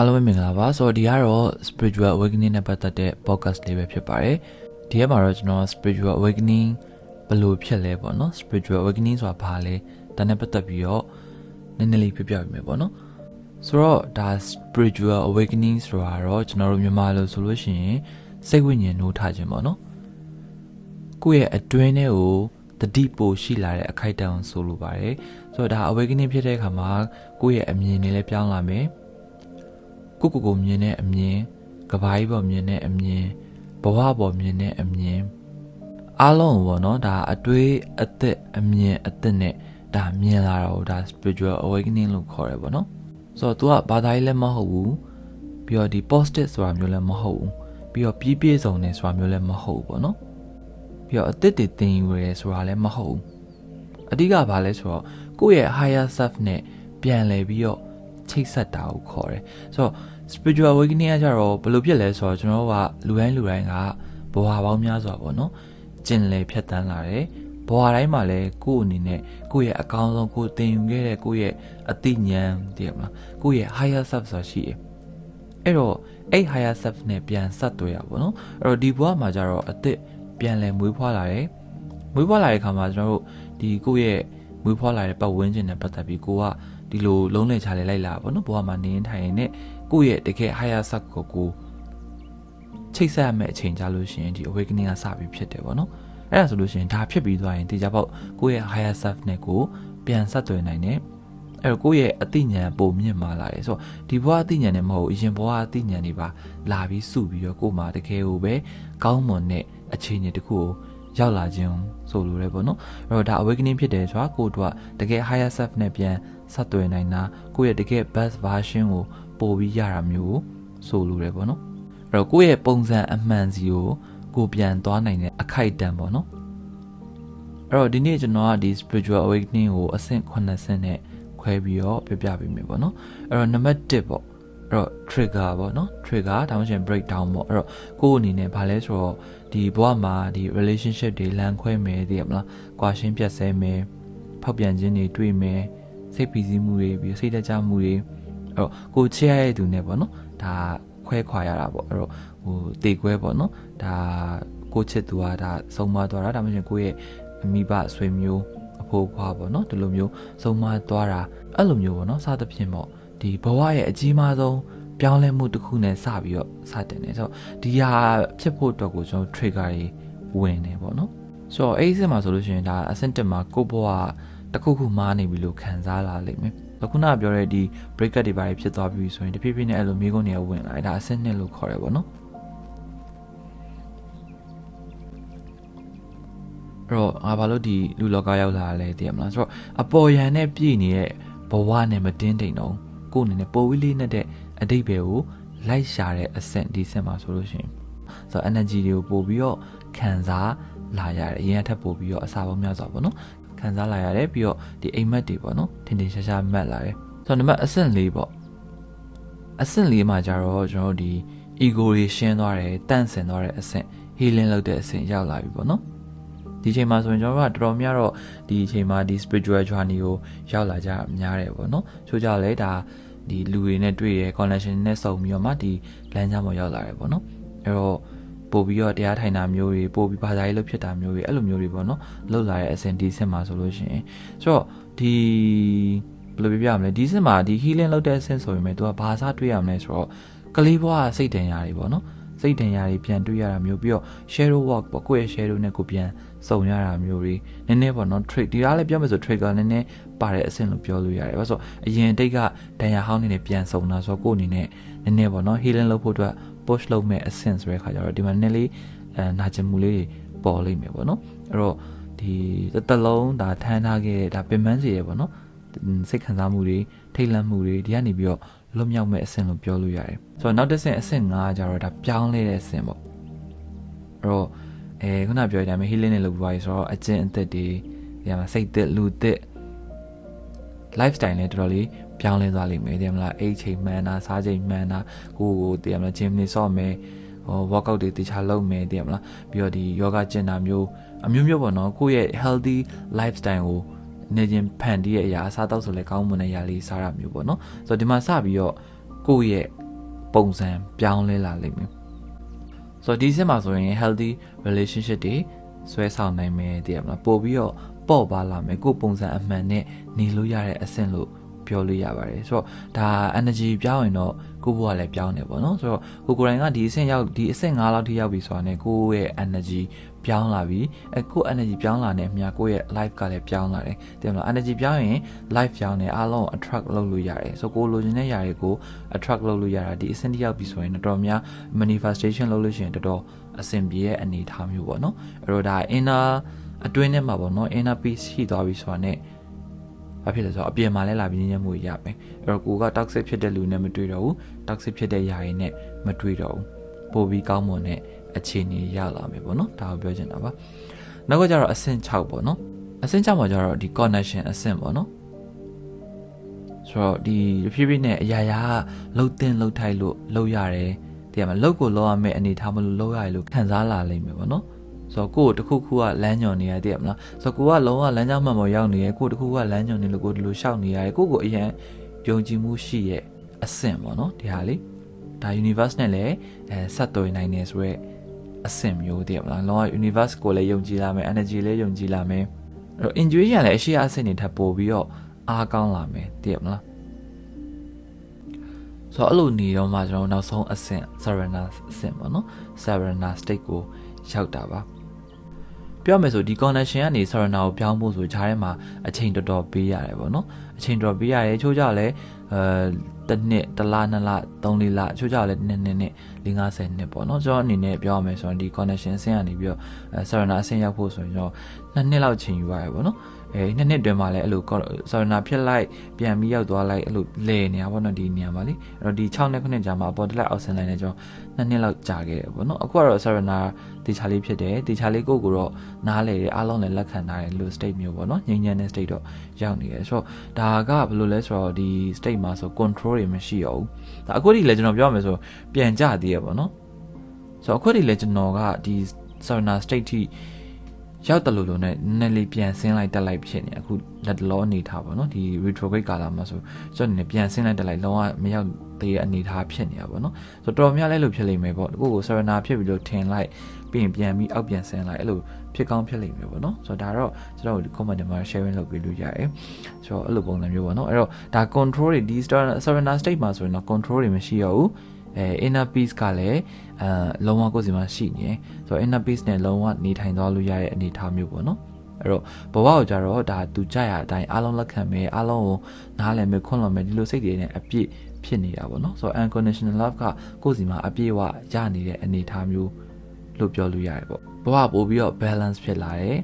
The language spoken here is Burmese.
အားလုံးပဲမင်္ဂလာပါဆိုတော့ဒီကတော့ spiritual awakening နဲ့ပတ်သက်တဲ့ podcast လေးပဲဖြစ်ပါတယ်ဒီထဲမှာတော့ကျွန်တော် spiritual awakening ဘယ်လိုဖြစ်လဲပေါ့နော် spiritual awakening ဆိုတာဘာလဲဒါနဲ့ပတ်သက်ပြီးတော့နည်းနည်းလေးပြပြပေးမယ်ပေါ့နော်ဆိုတော့ဒါ spiritual awakening ဆိုတာတော့ကျွန်တော်တို့မြန်မာလိုဆိုလို့ရှိရင်စိတ်ဝိညာဉ်နှိုးထားခြင်းပေါ့နော်ကိုယ့်ရဲ့အတွင်းထဲကိုတတိပိုရှိလာတဲ့အခိုက်အတန့်ကိုဆိုလိုပါတယ်ဆိုတော့ဒါ awakening ဖြစ်တဲ့အခါမှာကိုယ့်ရဲ့အမြင်တွေလည်းပြောင်းလာမယ် ကိုကိုကိုမြင်တဲ့အမြင်ကဘာကြီးပေါ်မြင်တဲ့အမြင်ဘဝပေါ်မြင်တဲ့အမြင်အားလုံးကိုပေါ့နော်ဒါအတွေးအသက်အမြင်အသက်နဲ့ဒါမြင်လာတော့ဒါ spiritual awakening လို့ခေါ်ရပေါ့နော်ဆိုတော့ तू ကဘာသာရေးလည်းမဟုတ်ဘူးပြီးတော့ဒီ positive ဆိုတာမျိုးလည်းမဟုတ်ဘူးပြီးတော့ပြည့်ပြည့်စုံတယ်ဆိုတာမျိုးလည်းမဟုတ်ဘူးပေါ့နော်ပြီးတော့အသက်တွေသင်ယူရဲဆိုတာလည်းမဟုတ်ဘူးအဓိကဘာလဲဆိုတော့ကိုယ့်ရဲ့ higher self နဲ့ပြန်လည်ပြီးတော့ ချိတ်ဆက်တာကိုခေါ်တယ်ဆိုတော့ spiritual awakening ကကြတော့ဘယ်လိုဖြစ်လဲဆိုတော့ကျွန်တော်တို့ကလူတိုင်းလူတိုင်းကဘဝပေါင်းများစွာပေါ့နော်ကျင်လည်ဖြတ်တန်းလာတယ်ဘဝတိုင်းမှာလည်းကိုယ့်အနေနဲ့ကိုယ့်ရဲ့အကောင်းဆုံးကိုယ်သင်ယူခဲ့တဲ့ကိုယ့်ရဲ့အသိဉာဏ်တည်ရမလားကိုယ့်ရဲ့ higher self ဆိုတာရှိတယ်အဲ့တော့အဲ့ higher self နဲ့ပြန်ဆက်သွယ်ရပါပေါ့နော်အဲ့တော့ဒီဘဝမှာကြတော့အသက်ပြန်လည်မွေးဖွားလာတယ်မွေးဖွားလာတဲ့အခါမှာကျွန်တော်တို့ဒီကိုယ့်ရဲ့မွေးဖွားလာတဲ့ပတ်ဝန်းကျင်နဲ့ပတ်သက်ပြီးကိုက ဒီလိုလုံးလည်ချလေလိုက်လာပေါ့နော်ဘဝမှာနေထိုင်ရင်နဲ့ကိုယ့်ရဲ့တကယ် higher self ကိုကိုချိတ်ဆက်ရမယ့်အချိန်ကြလို့ရှိရင်ဒီ awakening ကစပြီးဖြစ်တယ်ပေါ့နော်အဲ့ဒါဆိုလို့ရှိရင်ဒါဖြစ်ပြီးသွားရင်တေချာပေါက်ကိုယ့်ရဲ့ higher self နဲ့ကိုပြန်ဆက်သွယ်နိုင်တယ်အဲ့တော့ကိုယ့်ရဲ့အသိဉာဏ်ပုံမြင့်မာလာတယ်ဆိုတော့ဒီဘဝအသိဉာဏ်နဲ့မဟုတ်ဘူးအရင်ဘဝအသိဉာဏ်တွေပါလာပြီးစုပြီးတော့ကိုယ်မှာတကယ်ကိုပဲကောင်းမွန်တဲ့အခြေအနေတစ်ခုကို ရောက်လာခြင်းဆိုလိုရဲပေါ့နော်အဲ့တော့ဒါ awakening ဖြစ်တယ်ဆိုတာကိုယ့်တို့ကတကယ် higher self နဲ့ပြန်ဆက်သွယ်နိုင်တာကိုယ့်ရဲ့တကယ် best version ကိုပို့ပြီးရတာမျိုးကိုဆိုလိုရဲပေါ့နော်အဲ့တော့ကိုယ့်ရဲ့ပုံစံအမှန်စီကိုကိုယ်ပြန်သွားနိုင်တဲ့အခိုက်အတန့်ပေါ့နော်အဲ့တော့ဒီနေ့ကျွန်တော်ကဒီ spiritual awakening ကိုအဆင့်9ဆင့်နဲ့ခွဲပြီးတော့ပြပြပေးမယ်ပေါ့နော်အဲ့တော့နံပါတ်1ပေါ့အဲ့ တော့ trigger ပေါ့နော် trigger ဒါမှမဟုတ် breakdown ပေါ့အဲ့တော့ကိုယ့်အနေနဲ့ဘာလဲဆိုတော့ဒီဘဝမှာဒီ relationship တွေလမ်းခွဲမယ်သိရမလားကွာရှင်းပြတ်ဆဲမယ်ဖောက်ပြန်ခြင်းတွေတွေ့မယ်စိတ်ဖိစီးမှုတွေပြီးစိတ်တကြမှုတွေအဲ့တော့ကိုချစ်ရတဲ့သူနဲ့ပေါ့နော်ဒါခွဲခွာရတာပေါ့အဲ့တော့ဟိုတေခွဲပေါ့နော်ဒါကိုချစ်သူကဒါဆုံးမသွားတာဒါမှမဟုတ်ကိုယ့်ရဲ့အမိဘဆွေမျိုးအဖိုးဖွားပေါ့နော်ဒီလိုမျိုးဆုံးမသွားတာအဲ့လိုမျိုးပေါ့နော်စသဖြင့်ပေါ့ ဒီဘဝရဲ့အကြီးမားဆုံးပြောင်းလဲမှုတစ်ခုနဲ့စပြီးတော့စတင်နေဆိုတော့ဒီဟာဖြစ်ဖို့အတွက်ကိုကျွန်တော် trigger တွေဝင်နေပေါ့နော်ဆိုတော့အဲ့ဒီစမှာဆိုလို့ရှိရင်ဒါအဆင့်တက်မှာကိုယ့်ဘဝတစ်ခုခုမားနေပြီလို့ခံစားလာလိမ့်မယ်ခုနကပြောတဲ့ဒီ breakup တွေဘာတွေဖြစ်သွားပြီဆိုရင်တဖြည်းဖြည်းနဲ့အဲ့လိုမျိုးကုန်တွေဝင်လာတယ်ဒါအဆင့်နှစ်လို့ခေါ်တယ်ပေါ့နော်အဲ့တော့ငါဘာလို့ဒီလူလောကရောက်လာလဲသိရမလားဆိုတော့အပေါ်ယံနဲ့ပြည့်နေတဲ့ဘဝနဲ့မတင်းတိမ်တော့ ကိုယ်အနေနဲ့ပိုဝီလေးနဲ့တဲ့အတိတ်ပဲကိုလိုက်ရှာတဲ့အဆင့်ဒီဆင့်မှာဆိုလို့ရှိရင်ဆိုတော့ energy တွေကိုပို့ပြီးတော့ခံစားလာရတယ်အရင်ကထပ်ပို့ပြီးတော့အစာပေါင်းများစွာပေါ့နော်ခံစားလာရတယ်ပြီးတော့ဒီအိမ်မက်တွေပေါ့နော်ထင်ထင်ရှားရှားမက်လာတယ်ဆိုတော့နံပါတ်အဆင့်၄ပေါ့အဆင့်၄မှာကျတော့ကျွန်တော်တို့ဒီ ego တွေရှင်းသွားတယ်တန့်စင်သွားတဲ့အဆင့် healing လုပ်တဲ့အဆင့်ရောက်လာပြီပေါ့နော် ဒီချိန်မှာဆိုရင်ကျွန်တော်တို့ကတော်တော်များတော့ဒီအချိန်မှာဒီ spiritual journey ကိုရောက်လာကြများတယ်ပေါ့နော်ချို့ကြလဲဒါဒီလူတွေနဲ့တွေ့ရ connection နဲ့စုံပြီးတော့မှဒီလမ်းကြောင်းပေါ်ရောက်လာတယ်ပေါ့နော်အဲ့တော့ပို့ပြီးတော့တရားထိုင်တာမျိုးတွေပို့ပြီးဘာသာရေးလုပ်ဖြစ်တာမျိုးတွေအဲ့လိုမျိုးတွေပေါ့နော်လောက်လာတဲ့အစဉ်ဒီစင်မှာဆိုလို့ရှိရင်ဆိုတော့ဒီဘယ်လိုပြပြမလဲဒီစင်မှာဒီ healing လုပ်တဲ့အဆင့်ဆိုရင်ပဲသူကဘာသာတွေ့ရမလဲဆိုတော့ကလေးဘွားစိတ်တန်ရာတွေပေါ့နော် စိတ်တန်ရာတွေပြန်တွေ့ရတာမျိုးပြီးတော့ shadow work ပေါ့ကိုယ့်ရဲ့ shadow နဲ့ကိုပြန်စုံရတာမျိုးတွေနည်းနည်းပေါ့နော် trick ဒီအားလည်းပြောမယ်ဆို trigger နည်းနည်းပါတဲ့အဆင့်လို့ပြောလို့ရတယ်ဘာလို့ဆိုအရင်တိတ်ကဒဏ်ရာဟောင်းနေနဲ့ပြန်စုံတာဆိုတော့ကိုယ့်အနေနဲ့နည်းနည်းပေါ့နော် healing လုပ်ဖို့အတွက် push လုပ်မဲ့အဆင့်ဆိုတဲ့ခါကျတော့ဒီမှာနည်းနည်းလေးအဲနာကျင်မှုလေးတွေပေါ်လိမ့်မယ်ပေါ့နော်အဲ့တော့ဒီတစ်လုံးဒါထမ်းထားခဲ့တဲ့ဒါပင်ပန်းစီရပေါ့နော်စိတ်ခံစားမှုတွေထိတ်လန့်မှုတွေဒီကနေပြီးတော့ လွတ်မြောက်မဲ့အဆင့်လို့ပြောလို့ရတယ်ဆိုတော့နောက်တစ်ဆင့်အဆင့်5ကျတော့ဒါပြောင်းလဲတဲ့အဆင့်ပေါ့အဲ့တော့အဲခုနပြောတဲ့အတိုင်းပဲ healing နဲ့လုပ်ပြီးသွားပြီဆိုတော့အကျင့်အသက်တွေဒီမှာစိတ်သက်လူသက် lifestyle လည်းတော်တော်လေးပြောင်းလဲသွားလိမ့်မယ်တဲ့မလားအိတ်ချိန်မှန်တာစားချိန်မှန်တာကိုကိုတဲ့မလား gym နေဆော့မယ်ဟို workout တွေတခြားလုပ်မယ်တဲ့မလားပြီးတော့ဒီ yoga ကျင့်တာမျိုးအမျိုးမျိုးပေါ့နော်ကိုယ့်ရဲ့ healthy lifestyle ကို နေချင်းဖန်တီးရဲ့အရာအစားတောက်ဆိုလဲကောင်းမွန်တဲ့အရာလေးစားရမျိုးပေါ့နော်ဆိုတော့ဒီမှာစပြီးတော့ကိုယ့်ရဲ့ပုံစံပြောင်းလဲလာလိမ့်မယ်ဆိုတော့ဒီအဆင့်မှာဆိုရင် healthy relationship တွေဆွဲဆောင်နိုင်မယ်တည်ရမလားပို့ပြီးတော့ပေါ့ပါလာမယ်ကိုယ်ပုံစံအမှန်နဲ့နေလို့ရတဲ့အဆင့်လို့ ပြောလို့ရပါတယ်ဆိုတော့ဒါ energy ပြောင်းရင်တော့ကိုယ့်ဘဝလည်းပြောင်းတယ်ပေါ့နော်ဆိုတော့ကိုကိုယ်တိုင်ကဒီအဆင့်ရောက်ဒီအဆင့်9လောက်ထိရောက်ပြီဆိုတာနဲ့ကိုယ့်ရဲ့ energy ပြောင်းလာပြီအဲကိုယ့် energy ပြောင်းလာတဲ့အမြကိုယ့်ရဲ့ life ကလည်းပြောင်းလာတယ်တင်မလား energy ပြောင်းရင် life ပြောင်းတယ်အားလုံး attract လုပ်လို့ရတယ်ဆိုကိုလိုချင်တဲ့ຢာတွေကို attract လုပ်လို့ရတာဒီအဆင့်တစ်ရောက်ပြီဆိုရင်တော်တော်များ manifestation လုပ်လို့ရှိရင်တော်တော်အဆင်ပြေရဲ့အနေအထားမျိုးပေါ့နော်အဲ့တော့ဒါ inner အတွင်းထဲမှာပေါ့နော် inner peace ရှိသွားပြီဆိုတာနဲ့ ဘာဖြစ်လဲဆိုတော့အပြင်မှာလည်းလာပြီးညဉ့်မှုရမယ်အဲ့တော့ကိုက toxic ဖြစ်တဲ့လူနဲ့မတွေ့တော့ဘူး toxic ဖြစ်တဲ့ຢာတွေနဲ့မတွေ့တော့ဘူးပို့ပြီးကောင်းမွန်တဲ့အခြေအနေရလာမယ်ပေါ့နော်ဒါကိုပြောချင်တာပါနောက်ကကျတော့အဆင့်6ပေါ့နော်အဆင့်6မှာကျတော့ဒီ connection အဆင့်ပေါ့နော်ဆိုတော့ဒီဖြည်းဖြည်းနဲ့အရာရာလှုပ်တင်လှုပ်ထိုက်လို့လှုပ်ရတယ်တကယ်မလှုပ်ကိုလှုပ်ရမယ့်အနေထားမလို့လှုပ်ရတယ်လို့ခံစားလာလိမ့်မယ်ပေါ့နော် ဆိုတော့ကိုယ်တခုခုကလမ်းညွန်နေရတဲ့မလားဆိုတော့ကိုကလုံးဝလမ်းကြောင်းမှန်ပေါ်ရောက်နေရကိုတခုကလမ်းညွန်နေလို့ကိုဒီလိုရှောက်နေရတယ်ကိုကိုအရင်ယုံကြည်မှုရှိရဲ့အဆင့်ပေါ့နော်ဒီဟာလေးဒါ universe နဲ့လည်းအဲဆက်သွယ်နိုင်နေဆိုရဲအဆင့်မျိုးတည်းမလားလုံးဝ universe ကိုလည်းယုံကြည်လာမယ် energy လည်းယုံကြည်လာမယ်အဲ့တော့ intuition လည်းအရှိအဆင့်တွေထပ်ပို့ပြီးတော့အားကောင်းလာမယ်တည်ရမလားဆိုတော့အဲ့လိုနေတော့မှကျွန်တော်နောက်ဆုံးအဆင့် surrender အဆင့်ပေါ့နော် surrender state ကိုရောက်တာပါ ပြောမယ်ဆိုဒီ connection ကနေ surrender ကိုပြောင်းဖို့ဆိုဂျားထဲမှာအချိန်တော်တော်ပေးရတယ်ပေါ့နော်အချိန်တော်ပေးရတယ်ချို့ကြလည်းအဲတစ်နှစ်တစ်လနှစ်လသုံးလေးလချို့ကြလည်းနှစ်နှစ်နှစ်၄50နှစ်ပေါ့နော်ကျွန်တော်အနေနဲ့ပြောရမယ်ဆိုရင်ဒီ connection အဆင့်ကနေပြီးတော့အဲ surrender အဆင့်ရောက်ဖို့ဆိုရင်ကျွန်တော်နှစ်နှစ်လောက်ချိန်ယူရတယ်ပေါ့နော် အဲနှစ်နှစ်တွင်မှလည်းအဲ့လို surrender ဖြစ်လိုက်ပြန်ပြီးရောက်သွားလိုက်အဲ့လိုလဲနေတာပေါ့နော်ဒီနေရာမှာလေအဲ့တော့ဒီ6နှစ်ခုနှစ်ကြာမှာအပေါ်တက်လိုက်အောက်ဆင်းလိုက်နေကျွန်တော်နှစ်နှစ်လောက်ကြာခဲ့တယ်ပေါ့နော်အခုကတော့ surrender တေချာလေးဖြစ်တယ်တေချာလေးကိုကိုတော့နားလေတယ်အားလုံးလည်းလက်ခံထားတယ်လို့ state မျိုးပေါ့နော်ငြိမ်းချမ်းတဲ့ state တော့ရောက်နေတယ်ဆိုတော့ဒါကဘယ်လိုလဲဆိုတော့ဒီ state မှာဆို control တွေမရှိရဘူးဒါအခုထိလည်းကျွန်တော်ပြောရမယ်ဆိုပြန်ကြသေးရပေါ့နော်ဆိုတော့အခုထိလည်းကျွန်တော်ကဒီ surrender state ထိ ရောက်တယ်လို့လို့နဲ့နည်းနည်းလေးပြန်ဆင်းလိုက်တက်လိုက်ဖြစ်နေအခုလက်တလောအနေထားပေါ့နော်ဒီ retrograde ကာလမှာဆိုကျွန်တော်နေပြန်ဆင်းလိုက်တက်လိုက်လုံးဝမရောက်သေးတဲ့အနေထားဖြစ်နေတာပေါ့နော်ဆိုတော့တော်များလဲလို့ဖြစ်လိမ့်မယ်ပေါ့ကိုကို surrender ဖြစ်ပြီးလို့ထင်လိုက်ပြီးရင်ပြန်ပြီးအောက်ပြန်ဆင်းလိုက်အဲ့လိုဖြစ်ကောင်းဖြစ်လိမ့်မယ်ပေါ့နော်ဆိုတော့ဒါတော့ကျွန်တော် comment မှာ sharing လုပ်ပေးလို့ရတယ်ဆိုတော့အဲ့လိုပုံစံမျိုးပေါ့နော်အဲ့တော့ဒါ control တွေဒီ surrender state မှာဆိုရင်တော့ control တွေမရှိရဘူး အဲ inner peace ကလည်းအဲလုံးဝကိုယ်စီမှာရှိနေဆိုတော့ inner peace နဲ့လုံးဝနေထိုင်သွားလို့ရတဲ့အနေအထားမျိုးပေါ့နော်အဲ့တော့ဘဝကိုကြတော့ဒါသူကြရအတိုင်းအားလုံးလက်ခံမယ်အားလုံးကိုနားလည်မယ်ခွင့်လွှတ်မယ်ဒီလိုစိတ်တွေနဲ့အပြည့်ဖြစ်နေတာပေါ့နော်ဆိုတော့ unconditional love ကကိုယ်စီမှာအပြည့်ဝရနေတဲ့အနေအထားမျိုးလို့ပြောလို့ရတယ်ပေါ့ဘဝပို့ပြီးတော့ balance ဖြစ်လာတယ်